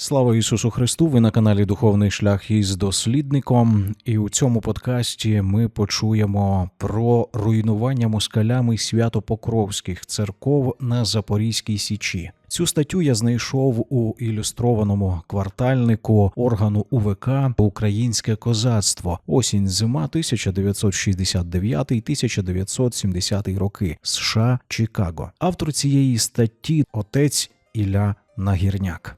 Слава Ісусу Христу! Ви на каналі Духовний шлях із дослідником. І у цьому подкасті ми почуємо про руйнування москалями свято-покровських церков на Запорізькій Січі. Цю статтю я знайшов у ілюстрованому квартальнику органу УВК Українське козацтво. Осінь зима 1969-1970 роки США Чикаго. Автор цієї статті отець Ілля Нагірняк.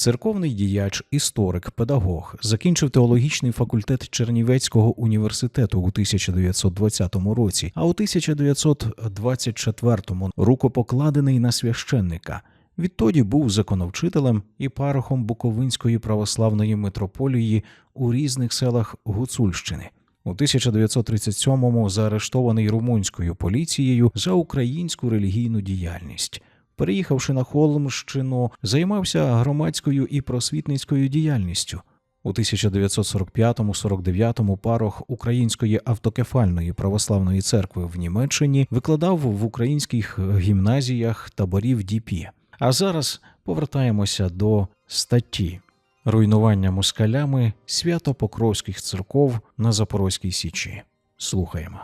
Церковний діяч, історик, педагог закінчив теологічний факультет Чернівецького університету у 1920 році, а у 1924-му рукопокладений на священника. Відтоді був законовчителем і парохом Буковинської православної митрополії у різних селах Гуцульщини. У 1937-му заарештований румунською поліцією за українську релігійну діяльність. Переїхавши на Холмщину, займався громадською і просвітницькою діяльністю. У 1945-49 парох Української автокефальної православної церкви в Німеччині викладав в українських гімназіях таборів ДІПІ. А зараз повертаємося до статті руйнування москалями свято-покровських церков на Запорозькій Січі. Слухаємо.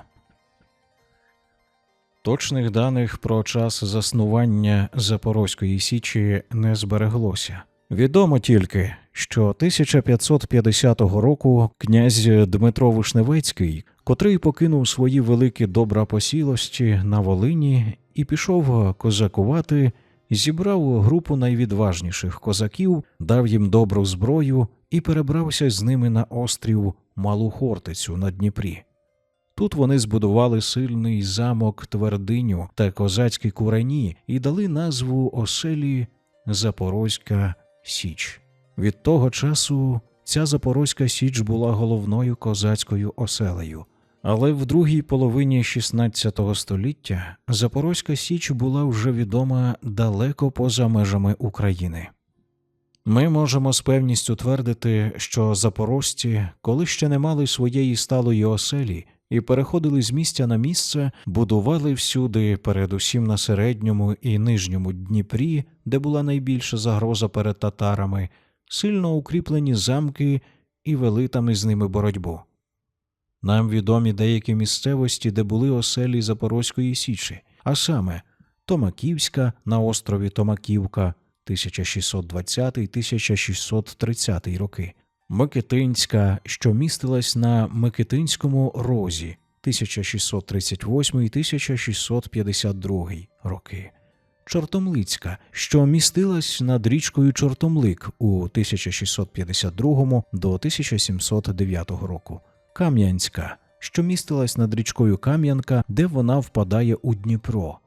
Точних даних про час заснування Запорозької Січі не збереглося. Відомо тільки, що 1550 року князь Дмитро Вишневецький, котрий покинув свої великі добра посілості на Волині і пішов козакувати, зібрав групу найвідважніших козаків, дав їм добру зброю і перебрався з ними на острів Малу Хортицю на Дніпрі. Тут вони збудували сильний замок твердиню та козацькі курені і дали назву оселі Запорозька Січ. Від того часу ця Запорозька Січ була головною козацькою оселею. Але в другій половині XVI століття Запорозька Січ була вже відома далеко поза межами України. Ми можемо з певністю твердити, що запорожці, коли ще не мали своєї сталої оселі, і переходили з місця на місце, будували всюди, передусім на середньому і нижньому Дніпрі, де була найбільша загроза перед татарами, сильно укріплені замки і вели там із ними боротьбу. Нам відомі деякі місцевості, де були оселі Запорозької Січі, а саме Томаківська на острові Томаківка 1620-1630 роки. Микитинська, що містилась на Микитинському розі 1638-1652 роки, Чортомлицька, що містилась над річкою Чортомлик у 1652 до 1709 року, Кам'янська, що містилась над річкою Кам'янка, де вона впадає у Дніпро,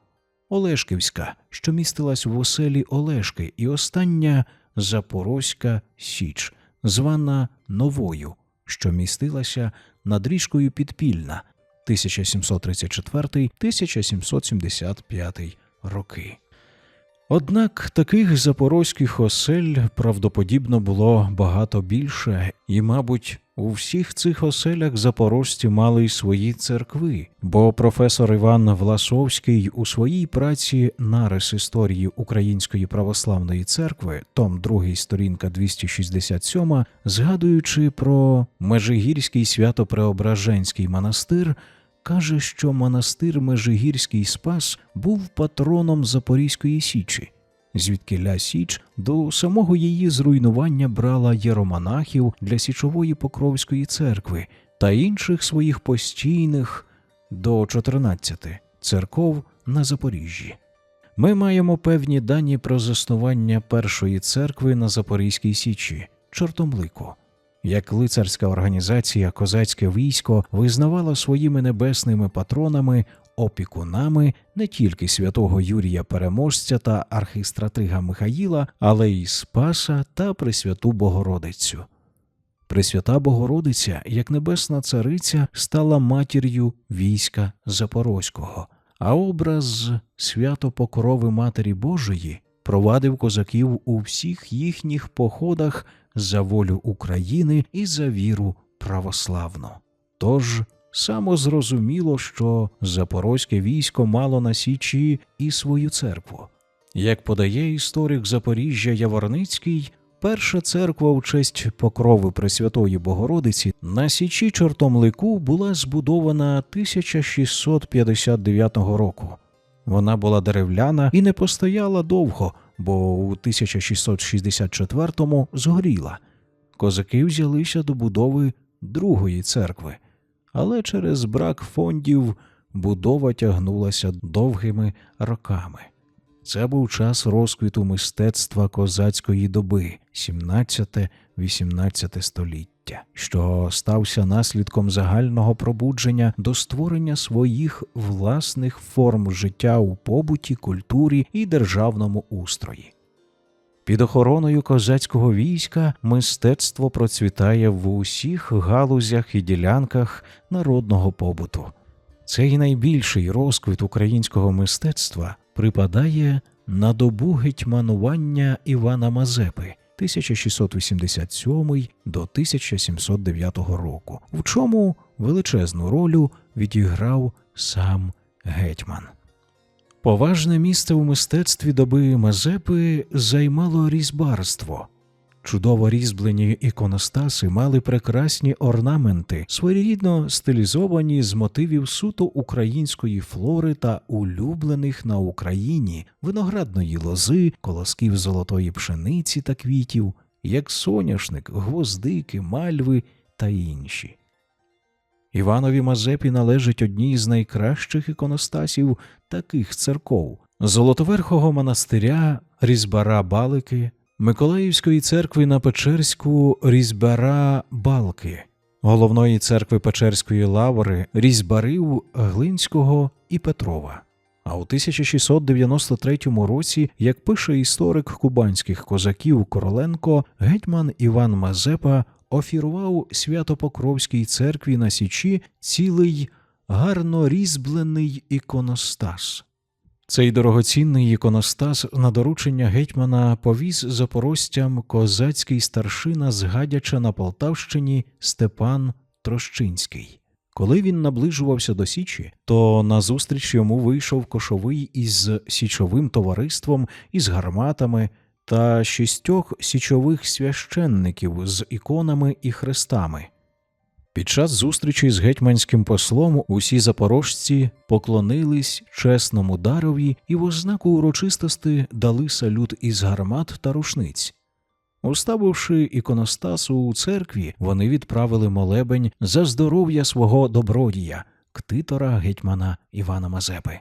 Олешківська, що містилась в оселі Олешки, і остання Запорозька Січ звана Новою, що містилася над річкою Підпільна 1734-1775 роки. Однак таких запорозьких осель правдоподібно було багато більше, і, мабуть, у всіх цих оселях запорожці мали й свої церкви, бо професор Іван Власовський у своїй праці Нарис історії Української православної церкви, том 2, сторінка 267, згадуючи про Межигірський свято-преображенський монастир, каже, що монастир Межигірський Спас був патроном Запорізької Січі звідки Січ до самого її зруйнування брала єромонахів для Січової Покровської церкви та інших своїх постійних до 14 церков на Запоріжжі. Ми маємо певні дані про заснування першої церкви на Запорізькій Січі Чортомлику. Як лицарська організація козацьке військо визнавало своїми небесними патронами опікунами не тільки святого Юрія Переможця та архістратига Михаїла, але й Спаса та Пресвяту Богородицю. Пресвята Богородиця, як небесна цариця, стала матір'ю війська Запорозького, а образ свято Покрови Матері Божої провадив козаків у всіх їхніх походах за волю України і за віру православну. Тож Само зрозуміло, що запорозьке військо мало на Січі і свою церкву. Як подає історик Запоріжжя Яворницький, Перша церква у честь покрови Пресвятої Богородиці на Січі Чортомлику була збудована 1659 року. Вона була деревляна і не постояла довго, бо у 1664-му згоріла. Козаки взялися до будови другої церкви, але через брак фондів будова тягнулася довгими роками. Це був час розквіту мистецтва козацької доби 17-18 століття, що стався наслідком загального пробудження до створення своїх власних форм життя у побуті, культурі і державному устрої. Під охороною козацького війська мистецтво процвітає в усіх галузях і ділянках народного побуту. Цей найбільший розквіт українського мистецтва припадає на добу гетьманування Івана Мазепи 1687 до 1709 року, в чому величезну роль відіграв сам гетьман. Поважне місце у мистецтві доби Мазепи займало різьбарство. Чудово різьблені іконостаси мали прекрасні орнаменти, своєрідно стилізовані з мотивів суто української флори та улюблених на Україні виноградної лози, колосків золотої пшениці та квітів, як соняшник, гвоздики, мальви та інші. Іванові Мазепі належить одній з найкращих іконостасів таких церков Золотоверхого монастиря, різьбара Балики, Миколаївської церкви на Печерську різьбара Балки, головної церкви Печерської лаври, різьбарів Глинського і Петрова. А у 1693 році, як пише історик кубанських козаків Короленко, гетьман Іван Мазепа офірував Святопокровській церкві на Січі цілий гарно різьблений іконостас. Цей дорогоцінний іконостас на доручення гетьмана повіз запорожцям козацький старшина з Гадяча на Полтавщині Степан Трощинський. Коли він наближувався до Січі, то назустріч йому вийшов кошовий із січовим товариством, із гарматами та шістьох січових священників з іконами і хрестами. Під час зустрічі з гетьманським послом усі запорожці поклонились чесному дарові і в ознаку урочистости дали салют із гармат та рушниць. Уставивши іконостасу у церкві, вони відправили молебень за здоров'я свого добродія, ктитора гетьмана Івана Мазепи.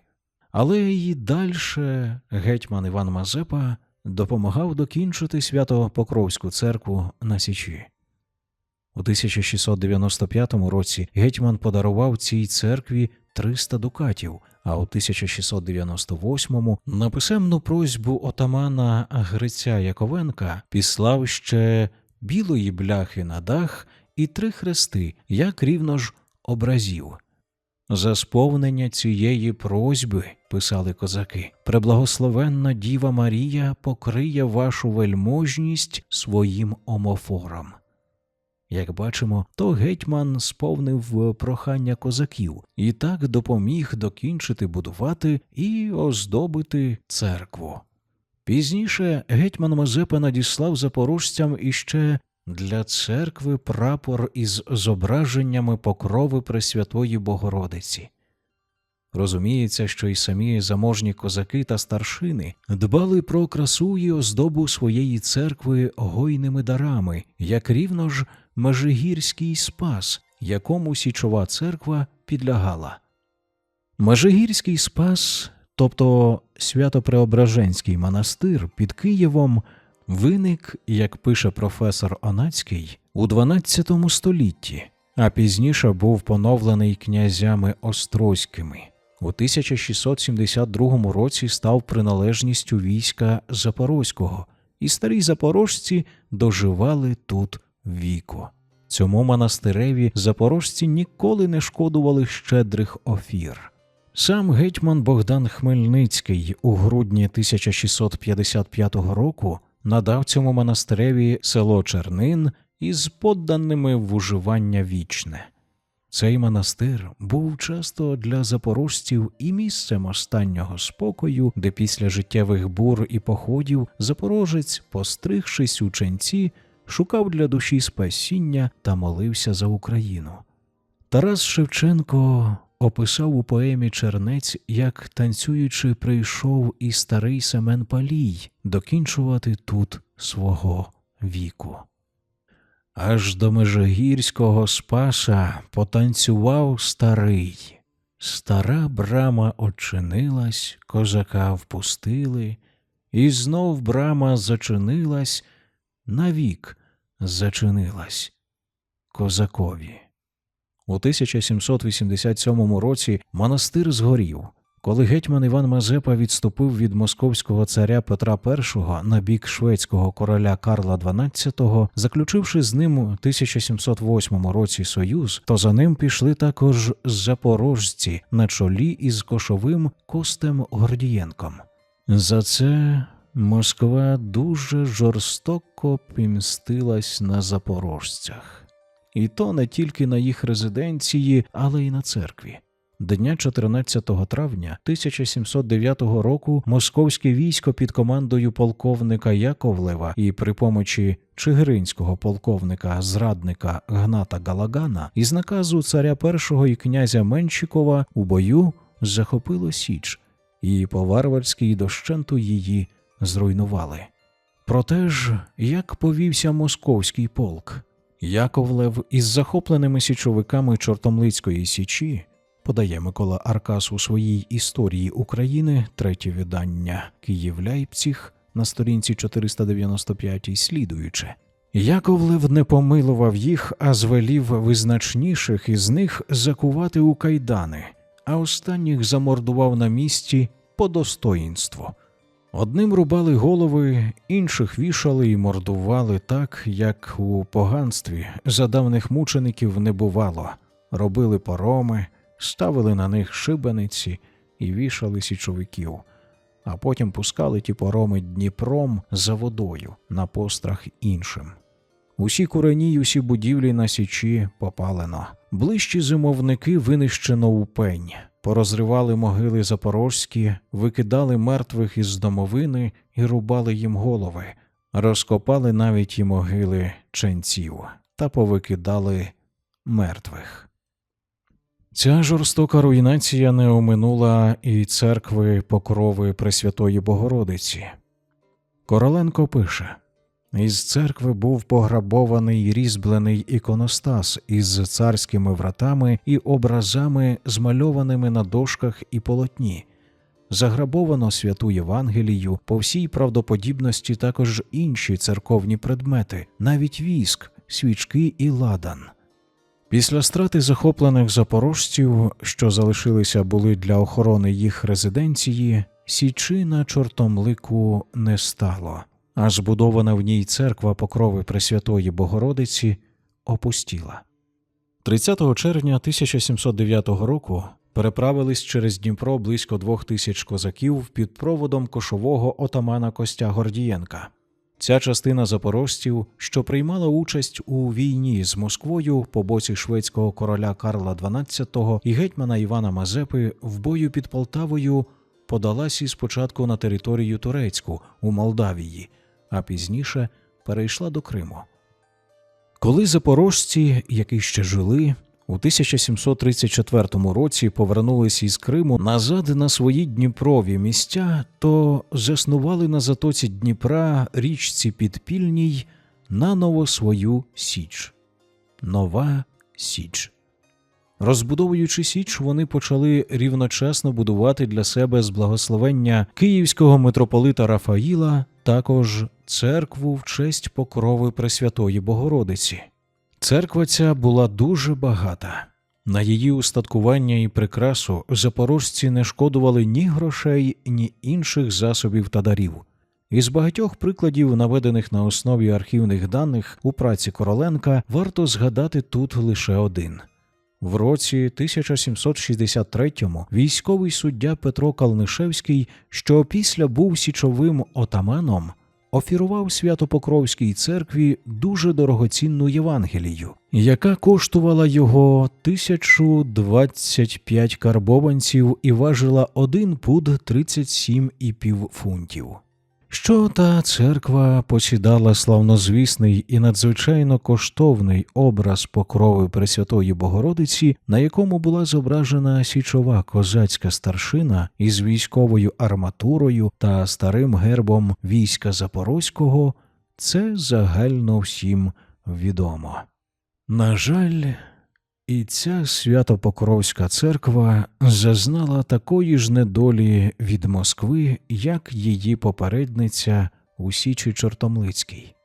Але й дальше гетьман Іван Мазепа допомагав докінчити Свято-Покровську церкву на Січі. У 1695 році гетьман подарував цій церкві 300 дукатів, а у 1698-му на писемну просьбу отамана Гриця Яковенка післав ще білої бляхи на дах і три хрести, як рівно ж образів. За сповнення цієї просьби, писали козаки, преблагословенна Діва Марія покриє вашу вельможність своїм омофором. Як бачимо, то гетьман сповнив прохання козаків і так допоміг докінчити будувати і оздобити церкву. Пізніше гетьман Мазепа надіслав запорожцям іще для церкви прапор із зображеннями покрови Пресвятої Богородиці. Розуміється, що й самі заможні козаки та старшини дбали про красу і оздобу своєї церкви гойними дарами, як рівно ж Межигірський спас, якому січова церква підлягала. Межигірський спас, тобто Свято-Преображенський монастир під Києвом, виник, як пише професор Онацький, у XII столітті, а пізніше був поновлений князями Острозькими. У 1672 році став приналежністю війська Запорозького, і старі запорожці доживали тут віку. Цьому монастиреві запорожці ніколи не шкодували щедрих офір. Сам гетьман Богдан Хмельницький у грудні 1655 року надав цьому монастиреві село Чернин із подданими в уживання вічне. Цей монастир був часто для запорожців і місцем останнього спокою, де після життєвих бур і походів запорожець, постригшись у ченці, шукав для душі спасіння та молився за Україну. Тарас Шевченко описав у поемі Чернець, як танцюючи прийшов і старий Семен Палій докінчувати тут свого віку. Аж до Межигірського спаса потанцював старий. Стара брама очинилась, козака впустили, і знов брама зачинилась, навік зачинилась козакові. У 1787 році монастир згорів, коли гетьман Іван Мазепа відступив від московського царя Петра І на бік шведського короля Карла XII, заключивши з ним у 1708 році союз, то за ним пішли також запорожці на чолі із кошовим Костем Гордієнком. За це Москва дуже жорстоко помстилась на запорожцях. І то не тільки на їх резиденції, але й на церкві. Дня 14 травня 1709 року московське військо під командою полковника Яковлева і при помочі чигиринського полковника зрадника Гната Галагана із наказу царя першого і князя Меншикова у бою захопило Січ, і по варварській дощенту її зруйнували. Проте ж, як повівся московський полк, Яковлев із захопленими січовиками Чортомлицької січі подає Микола Аркас у своїй історії України, третє видання Київ Ляйпціг на сторінці 495 слідуюче. Яковлев не помилував їх, а звелів визначніших із них закувати у кайдани, а останніх замордував на місці по достоїнству. Одним рубали голови, інших вішали і мордували так, як у поганстві за давних мучеників не бувало, робили пороми, ставили на них шибениці і вішали січовиків, а потім пускали ті пороми Дніпром за водою на пострах іншим. Усі курені й усі будівлі на січі попалено. Ближчі зимовники винищено у пень, порозривали могили запорожські, викидали мертвих із домовини і рубали їм голови, розкопали навіть і могили ченців та повикидали мертвих. Ця жорстока руйнація не оминула і церкви покрови Пресвятої Богородиці. Короленко пише із церкви був пограбований різьблений іконостас із царськими вратами і образами, змальованими на дошках і полотні. Заграбовано святу Євангелію, по всій правдоподібності також інші церковні предмети, навіть віск, свічки і ладан. Після страти захоплених запорожців, що залишилися були для охорони їх резиденції, січі на чортомлику не стало, а збудована в ній церква покрови Пресвятої Богородиці опустіла. 30 червня 1709 року переправились через Дніпро близько двох тисяч козаків під проводом кошового отамана Костя Гордієнка. Ця частина запорожців, що приймала участь у війні з Москвою по боці шведського короля Карла XII і гетьмана Івана Мазепи в бою під Полтавою, подалась і спочатку на територію турецьку у Молдавії, а пізніше перейшла до Криму. Коли запорожці, які ще жили, у 1734 році повернулись із Криму назад на свої Дніпрові місця, то заснували на затоці Дніпра річці Підпільній наново свою Січ. Нова Січ. Розбудовуючи Січ, вони почали рівночасно будувати для себе з благословення київського митрополита Рафаїла також церкву в честь покрови Пресвятої Богородиці. Церква ця була дуже багата. На її устаткування і прикрасу запорожці не шкодували ні грошей, ні інших засобів та дарів. Із багатьох прикладів, наведених на основі архівних даних у праці Короленка, варто згадати тут лише один. В році 1763-му військовий суддя Петро Калнишевський, що після був січовим отаманом, офірував Святопокровській церкві дуже дорогоцінну Євангелію, яка коштувала його 1025 карбованців і важила 1 пуд 37,5 фунтів. Що та церква посідала славнозвісний і надзвичайно коштовний образ покрови Пресвятої Богородиці, на якому була зображена січова козацька старшина із військовою арматурою та старим гербом війська Запорозького, це загально всім відомо. На жаль, і ця святопокровська церква зазнала такої ж недолі від Москви, як її попередниця у Січі Чортомлицькій.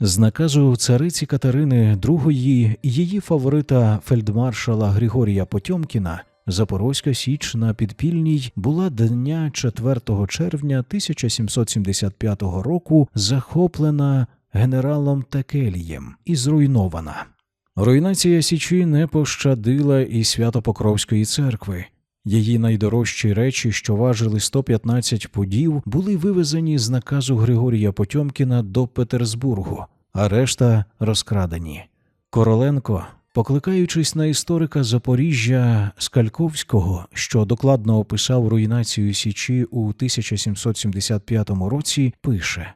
З наказу цариці Катерини II її фаворита фельдмаршала Григорія Потьомкіна Запорозька Січ на Підпільній була дня 4 червня 1775 року захоплена генералом Текелієм і зруйнована. Руйнація Січі не пощадила і Святопокровської церкви. Її найдорожчі речі, що важили 115 пудів, були вивезені з наказу Григорія Потьомкіна до Петербургу, а решта розкрадені. Короленко, покликаючись на історика Запоріжжя Скальковського, що докладно описав руйнацію Січі у 1775 році, пише.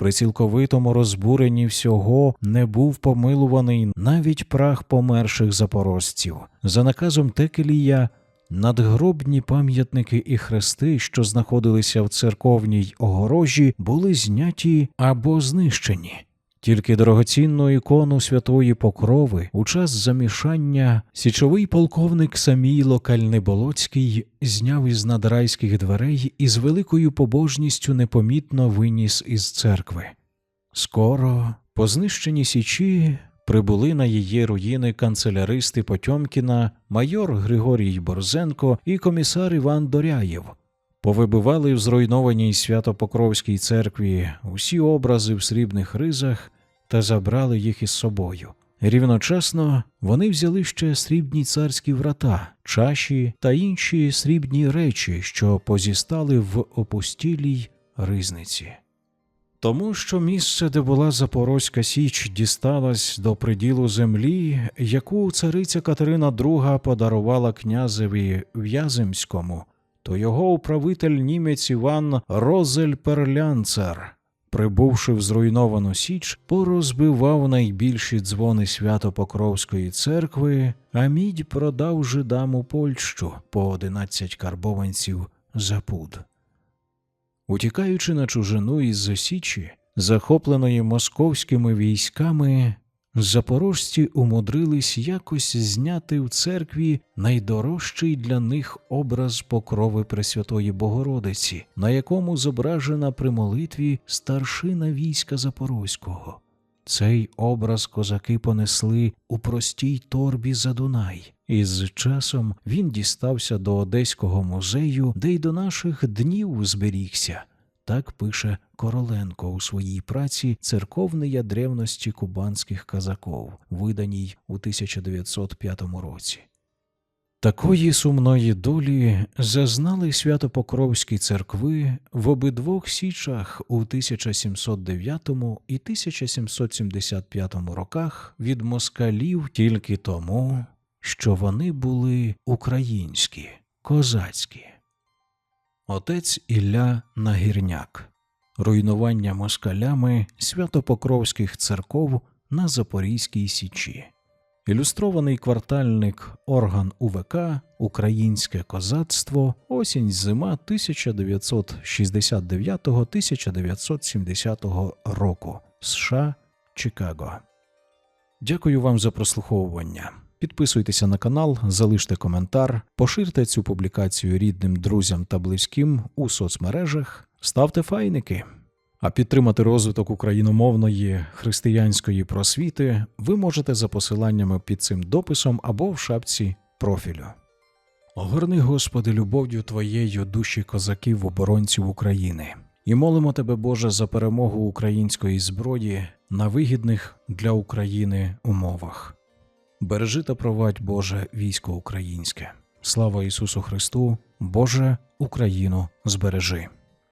При цілковитому розбуренні всього не був помилуваний навіть прах померших запорожців. За наказом Текелія надгробні пам'ятники і хрести, що знаходилися в церковній огорожі, були зняті або знищені. Тільки дорогоцінну ікону святої Покрови у час замішання січовий полковник Самійло Кальнеболоцький зняв із надрайських дверей і з великою побожністю непомітно виніс із церкви. Скоро, по знищенні січі, прибули на її руїни канцеляристи Потьомкіна, майор Григорій Борзенко і комісар Іван Доряєв. Повибивали в зруйнованій Святопокровській церкві усі образи в срібних ризах та забрали їх із собою. Рівночасно вони взяли ще срібні царські врата, чаші та інші срібні речі, що позістали в опустілій ризниці. Тому що місце, де була Запорозька Січ, дісталась до приділу землі, яку цариця Катерина II подарувала князеві В'яземському, то його управитель німець Іван Розель Перлянцер, прибувши в зруйновану Січ, порозбивав найбільші дзвони Свято-Покровської церкви, а мідь продав жидам у Польщу по одинадцять карбованців за пуд. Утікаючи на чужину із Січі, захопленої московськими військами, запорожці умудрились якось зняти в церкві найдорожчий для них образ покрови Пресвятої Богородиці, на якому зображена при молитві старшина війська Запорозького. Цей образ козаки понесли у простій торбі за Дунай, і з часом він дістався до Одеського музею, де й до наших днів зберігся. Так пише Короленко у своїй праці Церковнія древності кубанських казаков, виданій у 1905 році. Такої сумної долі зазнали Святопокровські церкви в обидвох січах у 1709 і 1775 роках від москалів тільки тому, що вони були українські, козацькі. Отець Ілля Нагірняк Руйнування москалями святопокровських церков на Запорізькій Січі. Ілюстрований квартальник Орган УВК Українське козацтво Осінь зима 1969-1970 року США Чикаго. Дякую вам за прослуховування. Підписуйтеся на канал, залиште коментар, поширте цю публікацію рідним друзям та близьким у соцмережах, ставте файники. А підтримати розвиток україномовної християнської просвіти ви можете за посиланнями під цим дописом або в шапці профілю. Огорни, Господи, любов'ю Твоєю душі козаків оборонців України, і молимо Тебе, Боже, за перемогу української зброї на вигідних для України умовах. Бережи та провадь Боже військо українське. Слава Ісусу Христу, Боже, Україну збережи.